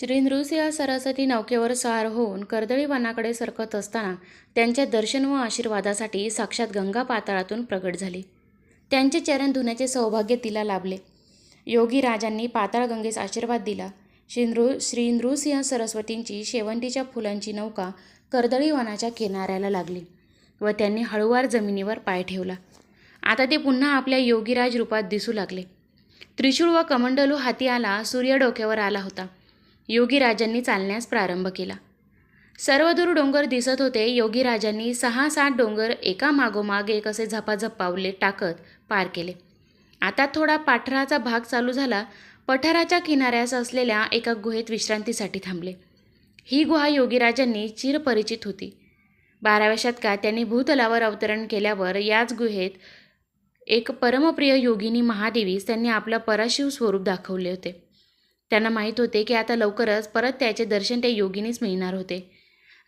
श्री नृसिंह सरस्वती नौकेवर स्वार होऊन कर्दळी वनाकडे सरकत असताना त्यांच्या दर्शन व आशीर्वादासाठी साक्षात गंगा पाताळातून प्रगट झाली. त्यांचे चरण धुण्याचे सौभाग्य तिला लाभले. योगी राजांनी पाताळगंगेस आशीर्वाद दिला. श्री नृ श्री नृसिंह सरस्वतींची शेवंतीच्या फुलांची नौका कर्दळी वनाच्या किनाऱ्याला लागली व त्यांनी हळूवार जमिनीवर पाय ठेवला. आता ते पुन्हा आपल्या योगीराज रूपात दिसू लागले. त्रिशूळ व कमंडलू हाती आला सूर्य डोक्यावर आला होता. योगीराजांनी चालण्यास प्रारंभ केला. सर्वदूर डोंगर दिसत होते. योगीराजांनी सहा सात डोंगर एका मागोमाग एक असे झपाझप पावले टाकत पार केले. आता थोडा पाठराचा भाग चालू झाला. पठाराच्या किनाऱ्यास असलेल्या एका गुहेत विश्रांतीसाठी थांबले. ही गुहा योगीराजांनी चिरपरिचित होती. बाराव्या शतकात त्यांनी भूतलावर अवतरण केल्यावर याच गुहेत एक परमप्रिय योगिनी महादेवीस त्यांनी आपलं पराशिव स्वरूप दाखवले होते. त्यांना माहीत होते की आता लवकरच परत त्याचे दर्शन त्या योगीनेच मिळणार होते.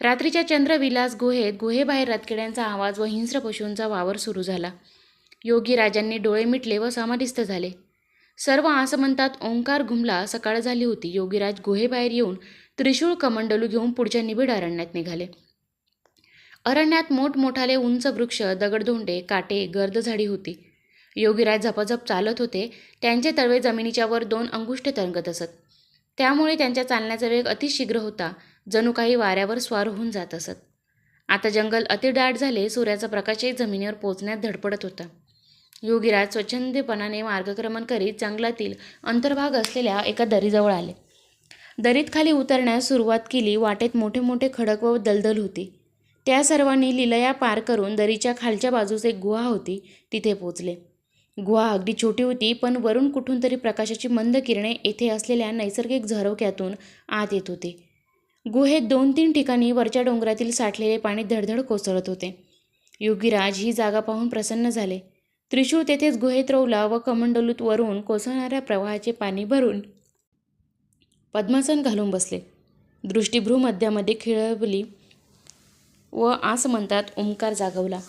रात्रीच्या चंद्रविलास गुहेत गुहेबाहेर रातकिड्यांचा आवाज व हिंस्र पशूंचा वावर सुरू झाला. योगी राजांनी डोळे मिटले व समाधिस्थ झाले. सर्व आसमंतात ओंकार घुमला सकाळ झाली होती. योगीराज गुहेबाहेर येऊन त्रिशूळ कमंडलू घेऊन पुढच्या निबिड अरण्यात निघाले. अरण्यात मोठमोठाले उंच वृक्ष दगडधोंडे काटे गर्द झाडी होती. योगीराज झपाझप चालत होते त्यांचे तळवे जमिनीच्या वर दोन अंगुष्ठ तरंगत असत. त्यामुळे त्यांच्या चालण्याचा वेग अतिशीघ्र होता जणू काही वाऱ्यावर स्वार होऊन जात असत. आता जंगल अतिडाट झाले सूर्याचा प्रकाशही जमिनीवर पोचण्यात धडपडत होता. योगीराज स्वच्छंदपणाने मार्गक्रमण करीत जंगलातील अंतर्भाग असलेल्या एका दरीजवळ आले. दरीत खाली उतरण्यास सुरुवात केली वाटेत मोठे मोठे खडक व दलदल होती. त्या सर्वांनी लिलया पार करून दरीच्या खालच्या बाजूस एक गुहा होती तिथे पोचले गुहा अगदी छोटी होती पण वरून कुठून तरी प्रकाशाची मंद किरणे येथे असलेल्या नैसर्गिक झरोक्यातून आत येत होती. गुहेत दोन तीन ठिकाणी वरच्या डोंगरातील साठलेले पाणी धडधड कोसळत होते. योगीराज ही जागा पाहून प्रसन्न झाले. त्रिशूळ तेथेच गुहेत रोवला व कमंडलूत वरून कोसळणाऱ्या प्रवाहाचे पाणी भरून पद्मासन घालून बसले. दृष्टीभ्रू मध्यामध्ये खिळवली व आसमंतात ओंकार जागवला.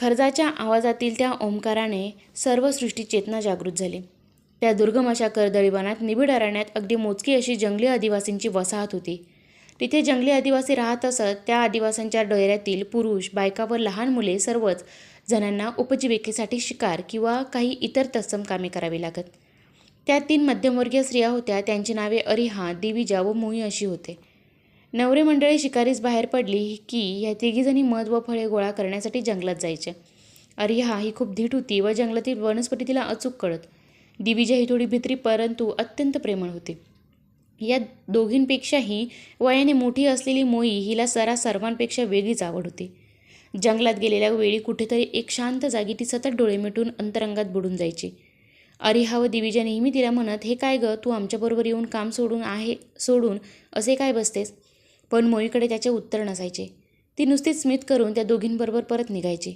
खर्जाच्या आवाजातील त्या ओंकाराने सर्व सृष्टी चेतना जागृत झाली. त्या दुर्गम अशा कर्दळीवनात निबिड अरण्यात अगदी मोजकी अशी जंगली आदिवासींची वसाहत होती. तिथे जंगली आदिवासी राहत असत त्या आदिवासींच्या डोयऱ्यातील पुरुष बायका व लहान मुले सर्वच जणांना उपजीविकेसाठी शिकार किंवा काही इतर तत्सम कामे करावी लागत. त्या तीन मध्यमवर्गीय स्त्रिया होत्या त्यांची नावे अरिहा दिविजा व मोही अशी होते. नवरे मंडळी शिकारीस बाहेर पडली की ह्या तिघीजणी मध व फळे गोळा करण्यासाठी जंगलात जायचे. अरिहा ही खूप धीट होती व जंगलातील वनस्पती तिला अचूक कळत. दिविजा ही थोडी भित्री परंतु अत्यंत प्रेमळ होती. या दोघींपेक्षाही वयाने मोठी असलेली मोई हिला सरा सर्वांपेक्षा वेगळीच आवड होती. जंगलात गेलेल्या वेळी कुठेतरी एक शांत जागी ती सतत डोळे मिटून अंतरंगात बुडून जायची. अरिहा व दिविजा नेहमी तिला म्हणत हे काय गं तू आमच्याबरोबर येऊन काम सोडून आहे सोडून असे काय बसतेस? पण मोईकडे त्याचे उत्तर नसायचे. ती नुसतीच स्मित करून त्या दोघींबरोबर परत निघायची.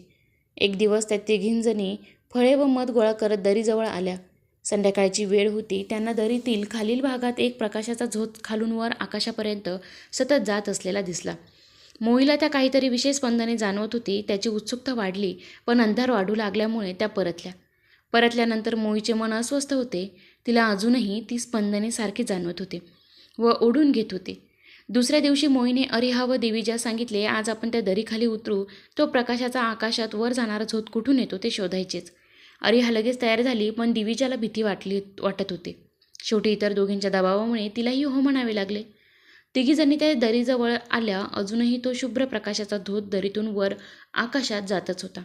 एक दिवस त्या तिघींजणी फळे व मध गोळा करत दरीजवळ आल्या. संध्याकाळची वेळ होती त्यांना दरीतील खालील भागात एक प्रकाशाचा झोत खालून वर आकाशापर्यंत सतत जात असलेला दिसला. मोईला त्या काहीतरी विशेष स्पंदने जाणवत होती त्याची उत्सुकता वाढली पण अंधार वाढू लागल्यामुळे त्या परतल्या. परतल्यानंतर मोईचे मन अस्वस्थ होते. तिला अजूनही ती स्पंदने सारखी जाणवत होते व ओढून घेत होती. दुसऱ्या दिवशी मोहिने अरे हा व देवीजा सांगितले आज आपण त्या दरीखाली उतरू. तो प्रकाशाचा आकाशात वर जाणारा झोत कुठून येतो ते शोधायचेच. अरिहा लगेच तयार झाली पण दिवीजाला भीती वाटली वाटत होती. शेवटी इतर दोघींच्या दबावामुळे तिलाही हो म्हणावे लागले. तिघीजणी त्या दरीजवळ आल्या अजूनही तो शुभ्र प्रकाशाचा धोत दरीतून वर आकाशात जातच होता.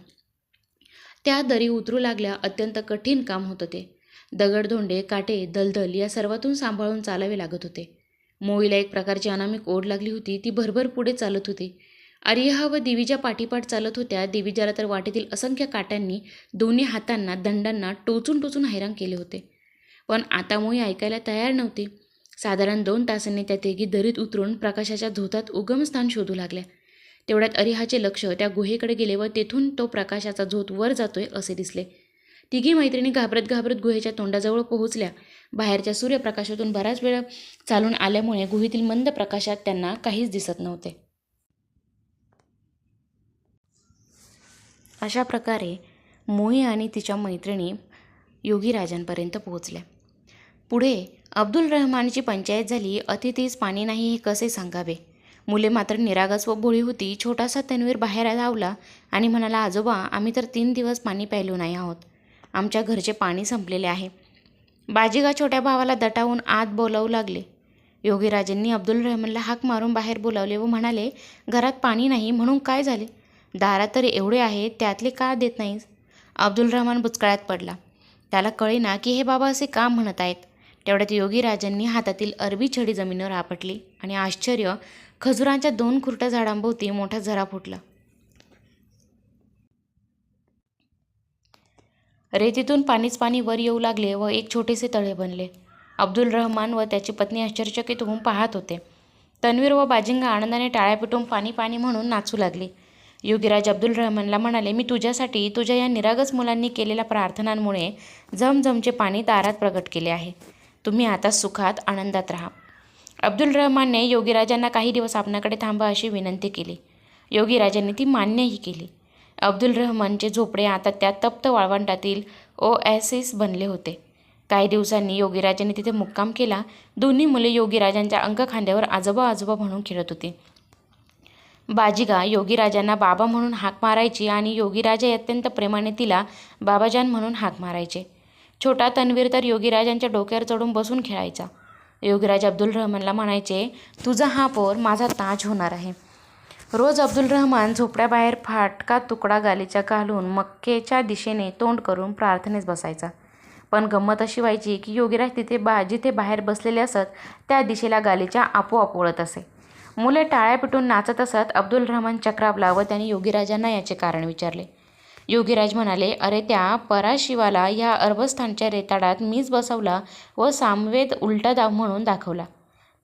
त्या दरी उतरू लागल्या अत्यंत कठीण काम होतं ते. दगडधोंडे काटे दलदल या सर्वातून सांभाळून चालावे लागत होते. मोईला एक प्रकारची अनामिक ओढ लागली होती. ती भरभर पुढे चालत होती. आर्यहा व दिविजा पाठीपाठ चालत होत्या. दिविजाला तर वाटेतील असंख्य काट्यांनी दोन्ही हातांना दंडांना टोचून टोचून हैराण केले होते. पण आता मोई ऐकायला तयार नव्हती. साधारण दोन तासांनी त्या तिघी दरीत उतरून प्रकाशाच्या झोतात उगमस्थान शोधू लागल्या. तेवढ्यात अरिहाचे लक्ष त्या गुहेकडे गेले व तेथून तो प्रकाशाचा झोत वर जातोय असे दिसले. तिघी मैत्रिणी घाबरत घाबरत गुहेच्या तोंडाजवळ पोहोचल्या. बाहेरच्या सूर्यप्रकाशातून बराच वेळ चालून आल्यामुळे गुहेतील मंद प्रकाशात त्यांना काहीच दिसत नव्हते. अशा प्रकारे मोई आणि तिच्या मैत्रिणी योगीराजांपर्यंत पोहोचल्या. पुढे अब्दुल रहमानची पंचायत झाली. अतिथीच पाणी नाही हे कसे सांगावे? मुले मात्र निरागस व भोळी होती. छोटासा तन्वीर बाहेर लावला आणि म्हणाला आजोबा आम्ही तर तीन दिवस पाणी प्यायलो नाही आहोत. आमच्या घरचे पाणी संपलेले आहे. बाजीगा छोट्या भावाला दटावून आत बोलावू लागले. योगीराजेंनी अब्दुल रहमानला हाक मारून बाहेर बोलावले व म्हणाले घरात पाणी नाही म्हणून काय झाले? दारात तर एवढे आहे त्यातले का देत नाहीस? अब्दुल रहमान बुचकळ्यात पडला. त्याला कळेना की हे बाबा असे का म्हणत आहेत? तेवढ्यात योगीराजांनी हातातील अरबी छडी जमिनीवर आपटली आणि आश्चर्य खजुरांच्या दोन खुरट्या झाडांभोवती मोठा झरा फुटला. रेतीतून पाणीच पाणी वर येऊ लागले व एक छोटेसे तळे बनले. अब्दुल रहमान व त्याची पत्नी आश्चर्यचकित होऊन पाहत होते. तन्वीर व बाजिंगा आनंदाने टाळ्या पिटून पाणी पाणी म्हणून नाचू लागली. योगीराज अब्दुल रहमानला म्हणाले मी तुझ्यासाठी तुझ्या या निरागस मुलांनी केलेल्या प्रार्थनांमुळे झमझमचे पाणी दारात प्रगट केले आहे. तुम्ही आता सुखात आनंदात राहा. अब्दुल रहमानने योगीराजांना काही दिवस आपणाकडे थांबा अशी विनंती केली. योगीराजांनी ती मान्यही केली. अब्दुल रहमानचे झोपडे आता त्या तप्त वाळवंटातील ओॲसिस बनले होते. काही दिवसांनी योगीराजांनी तिथे मुक्काम केला. दोन्ही मुले योगीराजांच्या अंगखांद्यावर आजोबा आजोबा म्हणून खेळत होती. बाजिगा योगीराजांना बाबा म्हणून हाक मारायची आणि योगीराजे अत्यंत प्रेमाने तिला बाबाजान म्हणून हाक मारायचे. छोटा तन्वीर तर योगीराजांच्या डोक्यावर चढून बसून खेळायचा. योगीराज अब्दुल रहमानला म्हणायचे तुझा हा पोर माझा ताज होणार आहे. रोज अब्दुल रहमान झोपड्याबाहेर फाटका तुकडा गालीचा घालून मक्केच्या दिशेने तोंड करून प्रार्थनेस बसायचा. पण गंमत अशी व्हायची की योगीराज तिथे बा जिथे बाहेर बसलेले असत त्या दिशेला गालीच्या आपोआप वळत असे. मुले टाळ्या पिटून नाचत असत अब्दुल रहमान चक्रावला व त्याने योगीराजांना याचे कारण विचारले. योगीराज म्हणाले अरे त्या पराशिवाला ह्या अरबस्थानच्या रेताडात मीच बसवला व सामवेद उलटा दाव म्हणून दाखवला.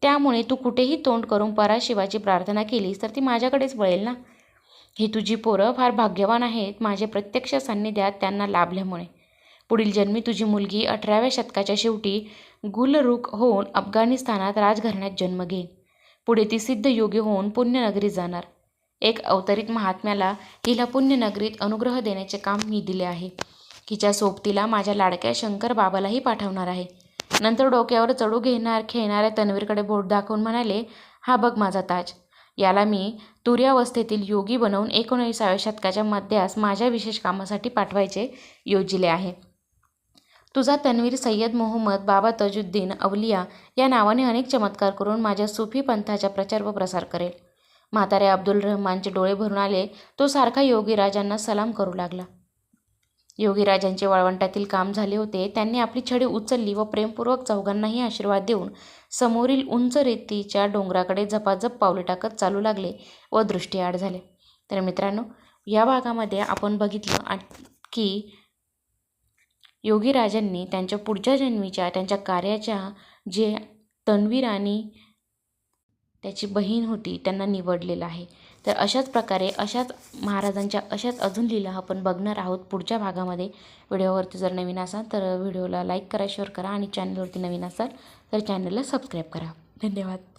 त्यामुळे तू कुठेही तोंड करून पराशिवाची प्रार्थना केलीस तर ती माझ्याकडेच वळेल ना? ही तुझी पोरं फार भाग्यवान आहेत माझे प्रत्यक्ष सान्निध्यात त्यांना लाभल्यामुळे. पुढील जन्मी तुझी मुलगी अठराव्या शतकाच्या शेवटी गुलरुख होऊन अफगाणिस्तानात राजघराण्यात जन्म घेईन. पुढे ती सिद्ध योगी होऊन पुण्यनगरीत जाणार. एक अवतरित महात्म्याला हिला पुण्यनगरीत अनुग्रह देण्याचे काम मी दिले आहे. हिच्या सोबतीला माझ्या लाडक्या शंकर बाबालाही पाठवणार आहे. नंतर डोक्यावर चढू घेणार खेळणाऱ्या तन्वीरकडे बोट दाखवून म्हणाले हा बघ माझा ताज. याला मी तुर्यावस्थेतील योगी बनवून एकोणीसाव्या शतकाच्या मध्यास माझ्या विशेष कामासाठी पाठवायचे योजिले आहे. तुझा तन्वीर सय्यद मोहम्मद बाबा तजुद्दीन अवलिया या नावाने अनेक चमत्कार करून माझ्या सुफी पंथाचा प्रचार व प्रसार करेल. म्हातारे अब्दुल रहमानचे डोळे भरून आले तो सारखा योगी राजांना सलाम करू लागला. योगीराजांचे वाळवंटातील काम झाले होते त्यांनी आपली छडी उचलली व प्रेमपूर्वक चौघांनाही आशीर्वाद देऊन समोरील उंच रेतीच्या डोंगराकडे झपाझप पावले टाकत चालू लागले व दृष्टीआड झाले. तर मित्रांनो या भागामध्ये आपण बघितलं की योगीराजांनी त्यांच्या पुढच्या जन्मीच्या त्यांच्या कार्याच्या जे तन्वीर आणि त्याची बहीण होती त्यांना निवडलेलं आहे. तर अशाच प्रकारे अशाच महाराजांच्या अशाच अजून लीला आपण बघणार आहोत पुढच्या भागामध्ये. व्हिडिओवरती जर नवीन असाल तर व्हिडिओला लाईक करा शेअर करा आणि चॅनलवरती नवीन असाल तर चॅनलला सबस्क्राईब करा. धन्यवाद.